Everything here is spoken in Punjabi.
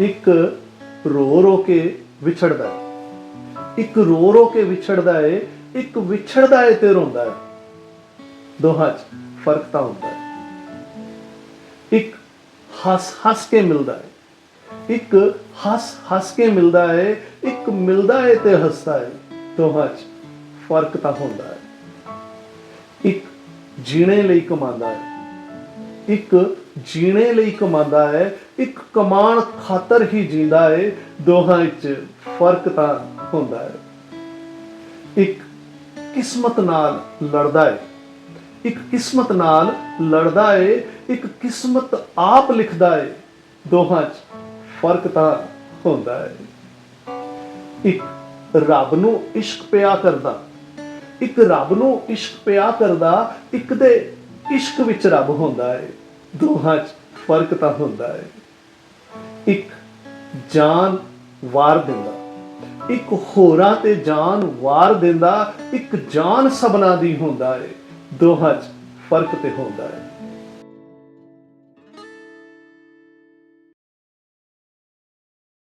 ਇੱਕ ਰੋ ਰੋ ਕੇ ਵਿਛੜਦਾ ਹੈ। ਇੱਕ ਰੋ ਰੋ ਕੇ ਵਿਛੜਦਾ ਹੈ ਇੱਕ ਵਿਛੜਦਾ ਹੈ ਤੇ ਰੋਂਦਾ ਹੈ। ਦੋਹਾਂ 'ਚ ਫ਼ਰਕ ਤਾਂ ਹੁੰਦਾ ਹੈ। ਇੱਕ ਹੱਸ ਹੱਸ ਕੇ ਮਿਲਦਾ ਹੈ ਇੱਕ ਹੱਸ ਹੱਸ ਕੇ ਮਿਲਦਾ ਹੈ ਇੱਕ ਮਿਲਦਾ ਹੈ ਤੇ ਹੱਸਦਾ ਹੈ ਦੋਹਾਂ 'ਚ ਫ਼ਰਕ ਤਾਂ ਹੁੰਦਾ ਹੈ। ਇੱਕ ਜੀਣੇ ਲਈ ਕਮਾਉਂਦਾ ਹੈ। ਇੱਕ ਜੀਣੇ ਲਈ ਕਮਾਉਂਦਾ ਹੈ, ਇੱਕ ਕਮਾਣ ਖਾਤਰ ਹੀ ਜਿੰਦਾ ਹੈ, ਦੋਹਾਂ ਵਿੱਚ ਫ਼ਰਕ ਤਾਂ ਹੁੰਦਾ ਹੈ। ਇੱਕ ਕਿਸਮਤ ਨਾਲ ਲੜਦਾ ਹੈ, ਇੱਕ ਕਿਸਮਤ ਨਾਲ ਲੜਦਾ ਹੈ, ਇੱਕ ਕਿਸਮਤ ਆਪ ਲਿਖਦਾ ਹੈ, ਦੋਹਾਂ 'ਚ ਫ਼ਰਕ ਤਾਂ ਹੁੰਦਾ ਹੈ। ਇੱਕ ਰੱਬ ਨੂੰ ਇਸ਼ਕ ਪਿਆ ਕਰਦਾ, ਇੱਕ ਰੱਬ ਨੂੰ ਇਸ਼ਕ ਪਿਆ ਕਰਦਾ, ਇੱਕ ਦੇ ਇਸ਼ਕ ਵਿੱਚ ਰੱਬ ਹੁੰਦਾ ਹੈ ਦੋਹਾਂ 'ਚ ਫ਼ਰਕ ਤਾਂ ਹੁੰਦਾ ਹੈ ਇੱਕ ਜਾਨ ਵਾਰ ਦਿੰਦਾ, ਇੱਕ ਹੋਰਾਂ ਤੇ ਜਾਨ ਵਾਰ ਦਿੰਦਾ, ਇੱਕ ਜਾਨ ਸਭਨਾ ਦੀ ਹੁੰਦਾ ਹੈ ਦੋਹਾਂ 'ਚ ਫ਼ਰਕ ਤੇ ਹੁੰਦਾ ਹੈ